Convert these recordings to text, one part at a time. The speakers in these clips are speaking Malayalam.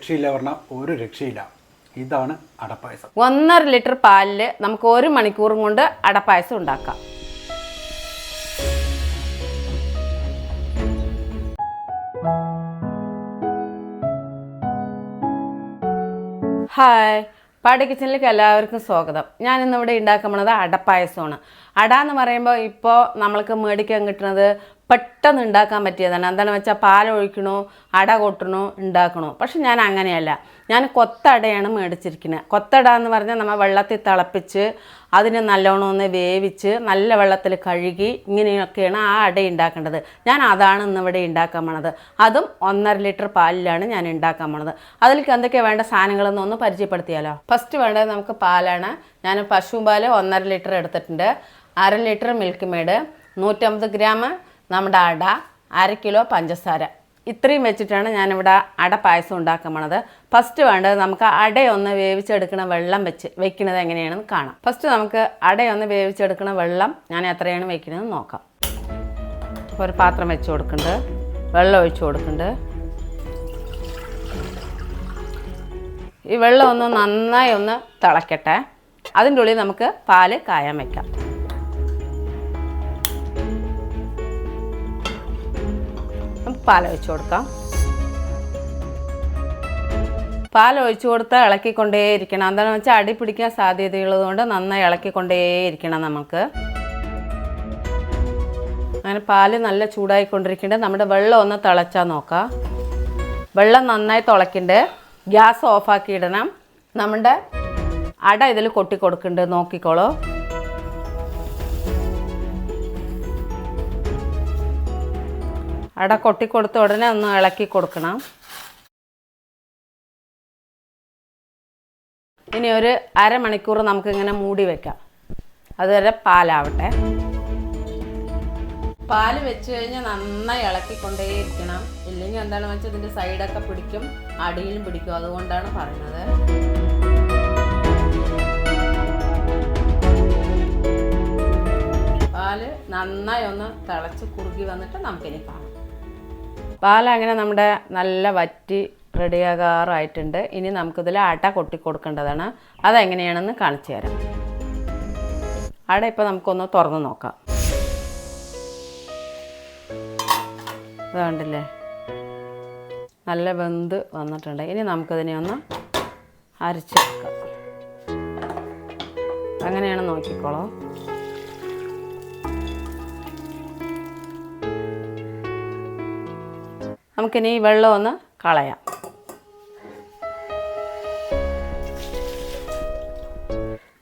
രക്ഷയില്ല പറഞ്ഞാൽ ഒരു രക്ഷയില്ല. ഇതാണ് അടപ്പായസം. ഒന്നര ലിറ്റർ പാലിൽ നമുക്ക് ഒരു മണിക്കൂറും കൊണ്ട് അടപ്പായസം ഉണ്ടാക്കാം. ഹായ്. പാടി കിച്ചണിലേക്ക് എല്ലാവർക്കും സ്വാഗതം. ഞാൻ ഇന്നിവിടെ ഉണ്ടാക്കുന്നത് അടപ്പായസമാണ്. അട എന്ന് പറയുമ്പോൾ ഇപ്പോൾ നമ്മൾക്ക് മേടിക്കാൻ കിട്ടുന്നത് പെട്ടെന്ന് ഉണ്ടാക്കാൻ പറ്റിയതാണ്. എന്താണെന്ന് വെച്ചാൽ പാലൊഴിക്കണോ അട കൊട്ടണോ ഉണ്ടാക്കണോ. പക്ഷെ ഞാൻ അങ്ങനെയല്ല. ഞാൻ കൊത്തടയാണ് മേടിച്ചിരിക്കുന്നത് കൊത്തട എന്ന് പറഞ്ഞാൽ നമ്മൾ വെള്ളത്തിൽ തിളപ്പിച്ച് അതിനെ നല്ലോണം ഒന്ന് വേവിച്ച് നല്ല വെള്ളത്തിൽ കഴുകി ഇങ്ങനെയൊക്കെയാണ് ആ അട ഉണ്ടാക്കേണ്ടത്. ഞാൻ അതാണ് ഇന്നിവിടെ ഉണ്ടാക്കാൻ പോണത്. അതും ഒന്നര ലിറ്റർ പാലിലാണ് ഞാൻ ഉണ്ടാക്കാൻ പോണത്. അതിലേക്ക് എന്തൊക്കെയാണ് വേണ്ട സാധനങ്ങളെന്ന് ഒന്ന് പരിചയപ്പെടുത്തിയാലോ? ഫസ്റ്റ് വേണ്ടത് നമുക്ക് പാലാണ്. ഞാൻ പശു പാൽ ഒന്നര ലിറ്റർ എടുത്തിട്ടുണ്ട്. അര ലിറ്റർ മിൽക്ക് മെയ്ഡ് നൂറ്റമ്പത് ഗ്രാം നമ്മുടെ അട അര കിലോ പഞ്ചസാര. ഇത്രയും വെച്ചിട്ടാണ് ഞാനിവിടെ അട പായസം ഉണ്ടാക്കാൻ പോണത്. ഫസ്റ്റ് വേണ്ടത് നമുക്ക് അടയൊന്ന് വേവിച്ചെടുക്കണ വെള്ളം വെച്ച് വെക്കുന്നത് എങ്ങനെയാണെന്ന് കാണാം. ഫസ്റ്റ് നമുക്ക് അടയൊന്ന് വേവിച്ചെടുക്കണ വെള്ളം ഞാൻ എത്രയാണ് വെക്കുന്നത് നോക്കാം. അപ്പോൾ ഒരു പാത്രം വെച്ച് കൊടുക്കുന്നുണ്ട്. വെള്ളം ഒഴിച്ച് കൊടുക്കുന്നുണ്ട്. ഈ വെള്ളം ഒന്ന് നന്നായി ഒന്ന് തിളക്കട്ടെ. അതിന്റെ ഉള്ളിൽ നമുക്ക് പാൽ കായാൻ വെക്കാം. പാൽ ഒഴിച്ച് കൊടുക്കാം. പാൽ കൊടുത്ത് ഇളക്കിക്കൊണ്ടേയിരിക്കണം. എന്താണെന്ന് വെച്ചാൽ അടി പിടിക്കാൻ സാധ്യതയുള്ളതുകൊണ്ട് നന്നായി ഇളക്കിക്കൊണ്ടേയിരിക്കണം നമുക്ക്. അങ്ങനെ പാൽ നല്ല ചൂടായിക്കൊണ്ടിരിക്കുന്നുണ്ട്. നമ്മുടെ വെള്ളം ഒന്ന് തിളച്ചാൽ നോക്കാം. വെള്ളം നന്നായി തിളക്കണ്ടേ ഗ്യാസ് ഓഫാക്കി ഇടണം നമ്മുടെ അട ഇതിൽ കൊട്ടി നോക്കിക്കോളൂ. അട കൊട്ടി കൊടുത്ത ഉടനെ ഒന്ന് ഇളക്കി കൊടുക്കണം. ഇനി ഒരു അരമണിക്കൂർ നമുക്കിങ്ങനെ മൂടി വെക്കാം. അതുവരെ പാലാവട്ടെ. പാൽ വെച്ച് കഴിഞ്ഞാൽ നന്നായി ഇളക്കിക്കൊണ്ടേയിരിക്കണം. ഇല്ലെങ്കിൽ എന്താണെന്ന് വെച്ചാൽ ഇതിന്റെ സൈഡൊക്കെ പിടിക്കും അടിയിലും പിടിക്കും. അതുകൊണ്ടാണ് പറയുന്നത് പാൽ നന്നായി ഒന്ന് തിളച്ച് കുറുകി വന്നിട്ട് നമുക്കിനി കാണാം പാൽ അങ്ങനെ നമ്മുടെ നല്ല വറ്റി റെഡിയാകാറായിട്ടുണ്ട്. ഇനി നമുക്കിതിൽ അട കൊട്ടി കൊടുക്കേണ്ടതാണ്. അതെങ്ങനെയാണെന്ന് കാണിച്ചു തരാം. അട ഇപ്പോൾ നമുക്കൊന്ന് തുറന്ന് നോക്കാം. അതുകൊണ്ടല്ലേ കണ്ടില്ലേ? നല്ല വെന്ത് വന്നിട്ടുണ്ട്. ഇനി നമുക്കതിനെ ഒന്ന് അരച്ചെടുക്കാം. അങ്ങനെയാണ് നോക്കിക്കോളൂ. നമുക്കിനി ഈ വെള്ളം ഒന്ന് കളയാം.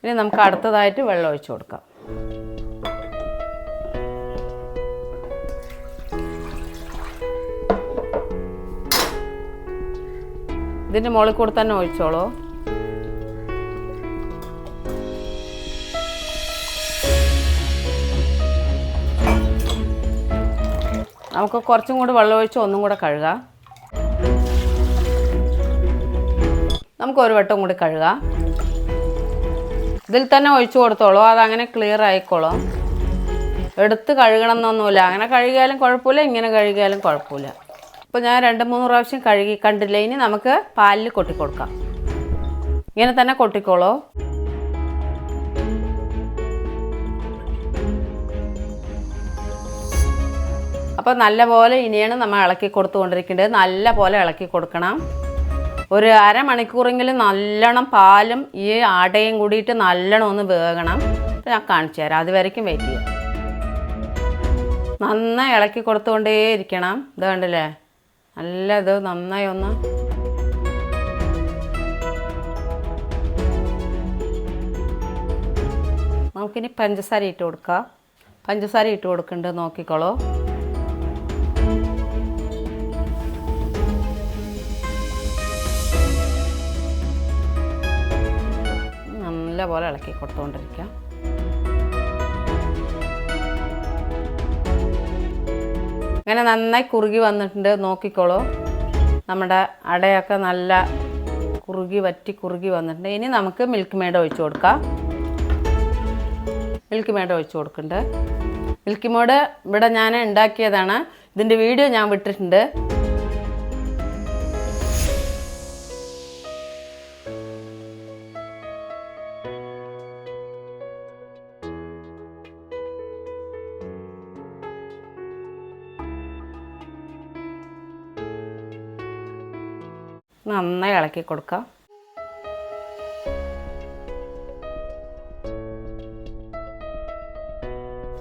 ഇനി നമുക്ക് അടുത്തതായിട്ട് വെള്ളം ഒഴിച്ചു കൊടുക്കാം. ഇതിന്റെ മുകളിൽ കൂടെ തന്നെ ഒഴിച്ചോളൂ. നമുക്ക് കുറച്ചും കൂടി വെള്ളമൊഴിച്ച് ഒന്നും കൂടെ കഴുകാം. നമുക്ക് ഒരു വട്ടം കൂടി കഴുകാം. ഇതിൽ തന്നെ ഒഴിച്ചു കൊടുത്തോളൂ. അതങ്ങനെ ക്ലിയർ ആയിക്കോളും. എടുത്ത് കഴുകണം എന്നൊന്നുമില്ല അങ്ങനെ കഴുകിയാലും കുഴപ്പമില്ല ഇങ്ങനെ കഴുകിയാലും കുഴപ്പമില്ല. അപ്പോൾ ഞാൻ രണ്ട് മൂന്ന് പ്രാവശ്യം കഴുകി കണ്ടില്ല? ഇനി നമുക്ക് പാലിൽ കൊട്ടിക്കൊടുക്കാം. ഇങ്ങനെ തന്നെ കൊട്ടിക്കോളൂ. അപ്പോൾ നല്ല പോലെ ഇനിയാണ് നമ്മൾ ഇളക്കി കൊടുത്തുകൊണ്ടിരിക്കേണ്ടത്. നല്ല പോലെ ഇളക്കി കൊടുക്കണം. ഒരു അരമണിക്കൂറെങ്കിലും നല്ലോണം പാലും ഈ ആടയും കൂടിയിട്ട് നല്ലോണം ഒന്ന് വേകണം. ഞാൻ കാണിച്ചു തരാം. അതുവരയ്ക്കും വെയിറ്റ് ചെയ്യാം നന്നായി ഇളക്കി കൊടുത്തുകൊണ്ടേ ഇരിക്കണം ഇത് കണ്ടില്ലേ? നല്ല ഇത് നന്നായി ഒന്ന്. നമുക്കിനി പഞ്ചസാര ഇട്ട് കൊടുക്കാം. പഞ്ചസാര ഇട്ട് കൊടുക്കുന്നുണ്ട് നോക്കിക്കോളൂ. നല്ല പോലെ ഇളക്കി കൊടുത്തുകൊണ്ടിരിക്കാം അങ്ങനെ നന്നായി കുറുകി വന്നിട്ടുണ്ട് നോക്കിക്കോളൂ. നമ്മുടെ അടയൊക്കെ നല്ല കുറുകി വറ്റി കുറുകി വന്നിട്ടുണ്ട്. ഇനി നമുക്ക് മിൽക്ക് മേഡ് ഒഴിച്ചു കൊടുക്കാം. മിൽക്ക് മേഡ് ഒഴിച്ചു കൊടുക്കുന്നുണ്ട്. മിൽക്ക് മേഡ് ഇവിടെ ഞാൻ ഉണ്ടാക്കിയതാണ്. ഇതിന്റെ വീഡിയോ ഞാൻ വിട്ടിട്ടുണ്ട്. നന്നായി ഇളക്കി കൊടുക്കാം.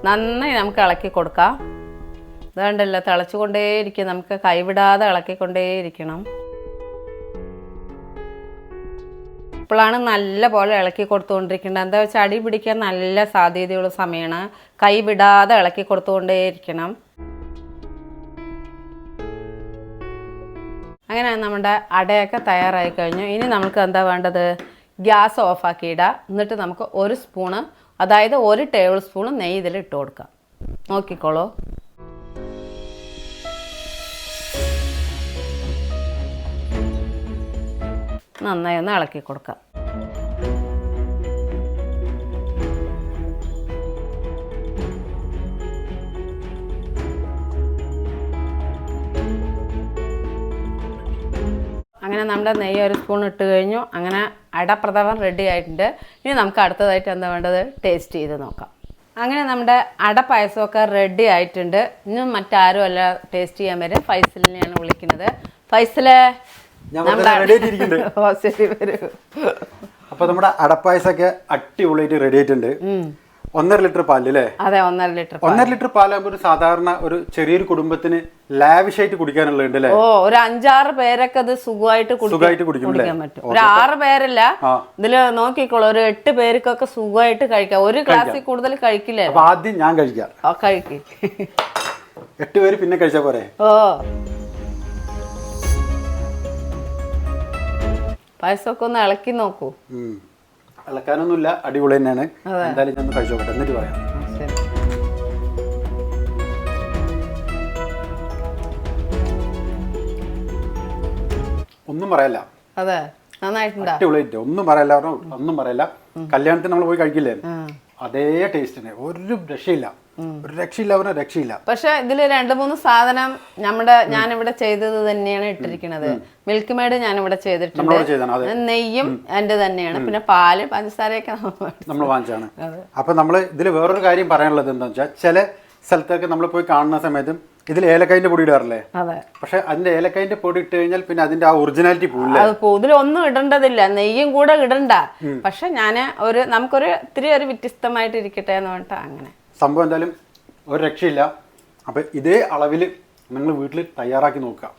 നന്നായി നമുക്ക് ഇളക്കി കൊടുക്കാം. ഇതുകൊണ്ടല്ലോ തിളച്ചുകൊണ്ടേയിരിക്കും. നമുക്ക് കൈവിടാതെ ഇളക്കിക്കൊണ്ടേയിരിക്കണം. ഇപ്പോഴാണ് നല്ല പോലെ ഇളക്കി കൊടുത്തുകൊണ്ടിരിക്കേണ്ടത് എന്താ വെച്ചാൽ അടി പിടിക്കാൻ നല്ല സാധ്യതയുള്ള സമയമാണ്. കൈവിടാതെ ഇളക്കി കൊടുത്തുകൊണ്ടേയിരിക്കണം. അങ്ങനെ നമ്മുടെ അടയൊക്കെ തയ്യാറായി കഴിഞ്ഞു. ഇനി നമുക്ക് എന്താ വേണ്ടത്? ഗ്യാസ് ഓഫാക്കി ഇടുക എന്നിട്ട് നമുക്ക് ഒരു സ്പൂണ് അതായത് ഒരു ടേബിൾ സ്പൂണ് നെയ്യ് ഇതിൽ ഇട്ട് കൊടുക്കാം. നോക്കിക്കോളൂ. നന്നായി ഒന്ന് ഇളക്കി കൊടുക്കാം. അങ്ങനെ നമ്മുടെ നെയ്യ് ഒരു സ്പൂൺ ഇട്ട് കഴിഞ്ഞു. അങ്ങനെ അടപ്രഥമൻ റെഡി ആയിട്ടുണ്ട്. ഇനി നമുക്ക് അടുത്തതായിട്ട് എന്താ വേണ്ടത്? ടേസ്റ്റ് ചെയ്ത് നോക്കാം. അങ്ങനെ നമ്മുടെ അട പായസമൊക്കെ റെഡി ആയിട്ടുണ്ട്. ഇനി മറ്റാരും അല്ല ടേസ്റ്റ് ചെയ്യാൻ വരും ഫൈസലിനെയാണ് വിളിക്കുന്നത്. ഫൈസലെ അപ്പൊ നമ്മുടെ അടപ്പായസൊക്കെ അടിപൊളിയായിട്ട് റെഡി ആയിട്ടുണ്ട്. ഒന്നര ലിറ്റർ പാൽ അല്ലേ അതെ ഒന്നര ലിറ്റർ ഒന്നര ലിറ്റർ പാലാകുമ്പോൾ ഒരു സാധാരണ ഒരു ചെറിയൊരു കുടുംബത്തിന് ലാവിഷായിട്ട് കുടിക്കാനുള്ളത് അല്ലേ ഓ ഒരു അഞ്ചാറ് പേരൊക്കെ അത് സുഖമായിട്ട് സുഖമായിട്ട്? കുടിക്കാൻ പറ്റും. ഒരു ആറ് പേരല്ല. ഇതിൽ നോക്കിക്കോളൂ ഒരു എട്ട് പേർക്കൊക്കെ സുഖമായിട്ട് കഴിക്കാം. ഒരു ഗ്ലാസ്സിൽ കൂടുതൽ കഴിക്കില്ലേ? അപ്പൊ ആദ്യം ഞാൻ കഴിക്കാം. എട്ട് പേര് പിന്നെ കഴിച്ചാ പോരെ? ഓ. പായസമൊക്കെ ഒന്ന് ഇളക്കി നോക്കൂ. ഇളക്കാനൊന്നുമില്ല അടിപൊളി തന്നെയാണ്. എന്തായാലും ഞാൻ കഴിച്ചു നോക്കട്ടെ. എന്നിട്ട് പറയാം. ഒന്നും പറയല്ല. അതെ. അടിപൊളിയായിട്ട് ഒന്നും പറയല്ല ഒന്നും പറയല്ല. കല്യാണത്തിന് നമ്മൾ പോയി കഴിക്കില്ലേ. അതേ ടേസ്റ്റിന് ഒരു രക്ഷയില്ല. ഒരു രക്ഷയില്ല പറഞ്ഞാൽ രക്ഷയില്ല. പക്ഷെ ഇതിൽ രണ്ട് മൂന്ന് സാധനം നമ്മുടെ ഞാനിവിടെ ചെയ്തത് തന്നെയാണ് ഇട്ടിരിക്കുന്നത് മിൽക്ക് മെയ്ഡ് ഞാനിവിടെ ചെയ്തിട്ടുണ്ട്. നെയ്യും എന്റെ തന്നെയാണ്. പിന്നെ പാൽ പഞ്ചസാരയൊക്കെ നമ്മൾ വാങ്ങിച്ചാണ് അപ്പൊ നമ്മൾ ഇതിൽ വേറൊരു കാര്യം പറയാനുള്ളത് എന്താണെന്ന് വെച്ചാൽ ചില സ്ഥലത്തൊക്കെ നമ്മൾ പോയി കാണുന്ന സമയത്തും ഇതിൽ ഏലക്കായിന്റെ പൊടി ഇടാറില്ലേ? പക്ഷെ അതിന്റെ ഏലക്കായിന്റെ പൊടി ഇട്ട് കഴിഞ്ഞാൽ പിന്നെ അതിന്റെ ആ ഒറിജിനാലിറ്റി പോകില്ല ഇതിലൊന്നും ഇടേണ്ടതില്ല. നെയ്യും കൂടെ ഇടണ്ട. പക്ഷെ ഞാൻ ഒരു നമുക്കൊരു ഇത്തിരി ഒരു വ്യത്യസ്തമായിട്ട് ഇരിക്കട്ടെ എന്ന് പറഞ്ഞിട്ട് അങ്ങനെ. സംഭവം എന്തായാലും ഒരു രക്ഷയില്ല. അപ്പൊ ഇതേ അളവിൽ നിങ്ങൾ വീട്ടിൽ തയ്യാറാക്കി നോക്കുക.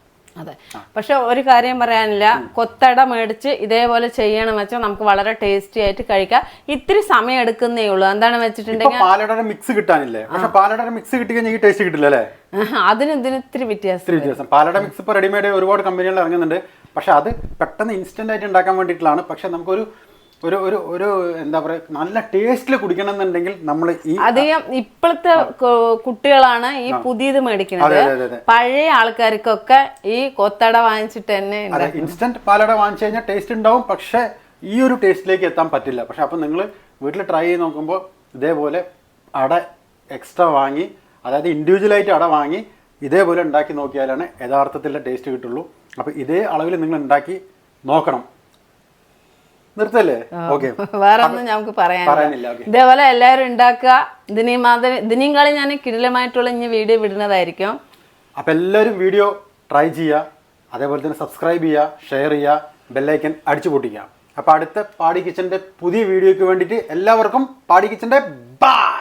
അതെ. പക്ഷെ ഒരു കാര്യം പറയാനില്ല. കൊത്തട മേടിച്ച് ഇതേപോലെ ചെയ്യണം വെച്ചാൽ നമുക്ക് വളരെ ടേസ്റ്റി ആയിട്ട് കഴിക്കാം. ഇത്തിരി സമയം എടുക്കുന്നേ ഉള്ളൂ. എന്താണ് ഇപ്പൊ വെച്ചിട്ടുണ്ടെങ്കിൽ പാലടയുടെ മിക്സ് കിട്ടാനില്ലേ? പക്ഷെ പാലടയുടെ മിക്സ് കിട്ടി കഴിഞ്ഞാൽ ഈ ടേസ്റ്റ് കിട്ടില്ല അല്ലേ? അതിന് ഇതിന് ഇത്തിരി വ്യത്യാസം വ്യത്യാസം. പാലട മിക്സ് ഇപ്പോൾ റെഡിമെയ്ഡ് ഒരുപാട് കമ്പനികൾ ഇറങ്ങുന്നുണ്ട്. പക്ഷെ അത് പെട്ടെന്ന് ഇൻസ്റ്റന്റ് ആയിട്ട് ഉണ്ടാക്കാൻ വേണ്ടിയിട്ടുള്ളതാണ്. പക്ഷെ നമുക്കൊരു ഒരു ഒരു ഒരു എന്താ പറയുക നല്ല ടേസ്റ്റിൽ കുടിക്കണം എന്നുണ്ടെങ്കിൽ നമ്മൾ ഈ അധികം ഇപ്പോഴത്തെ കുട്ടികളാണ് ഈ പുതിയത് മേടിക്കുന്നത്. പഴയ ആൾക്കാർക്കൊക്കെ ഈ കൊത്തട വാങ്ങിച്ചിട്ട് തന്നെ ഇൻസ്റ്റന്റ് പാലട വാങ്ങിച്ചു കഴിഞ്ഞാൽ ടേസ്റ്റ് ഉണ്ടാവും പക്ഷെ ഈ ഒരു ടേസ്റ്റിലേക്ക് എത്താൻ പറ്റില്ല. പക്ഷെ അപ്പം നിങ്ങൾ വീട്ടിൽ ട്രൈ ചെയ്ത് നോക്കുമ്പോൾ ഇതേപോലെ അട എക്സ്ട്രാ വാങ്ങി അതായത് ഇൻഡിവിജ്വൽ ആയിട്ട് അട വാങ്ങി ഇതേപോലെ ഉണ്ടാക്കി നോക്കിയാലാണ് യഥാർത്ഥത്തിലുള്ള ടേസ്റ്റ് കിട്ടുള്ളൂ. അപ്പോൾ ഇതേ അളവിൽ നിങ്ങൾ ഉണ്ടാക്കി നോക്കണം. നിർത്തല്ലേ? വേറെ ഒന്നും നമുക്ക് പറയാനില്ല. ഇതേപോലെ എല്ലാവരും ഉണ്ടാക്കുക. ഇതിനെയും മാതിരി ഇതിനെയും കളി ഞാൻ കിടിലമായിട്ടുള്ള ഇനി വീഡിയോ വിടുന്നതായിരിക്കും അപ്പോൾ എല്ലാവരും വീഡിയോ ട്രൈ ചെയ്യുക. അതേപോലെ തന്നെ സബ്സ്ക്രൈബ് ചെയ്യുക ഷെയർ ചെയ്യുക ബെല്ലൈക്കൻ അടിച്ചു പൊട്ടിക്കുക. അപ്പോൾ അടുത്ത പാടി കിച്ചന്റെ പുതിയ വീഡിയോയ്ക്ക് വേണ്ടിയിട്ട് എല്ലാവർക്കും പാടി കിച്ചന്റെ ബൈ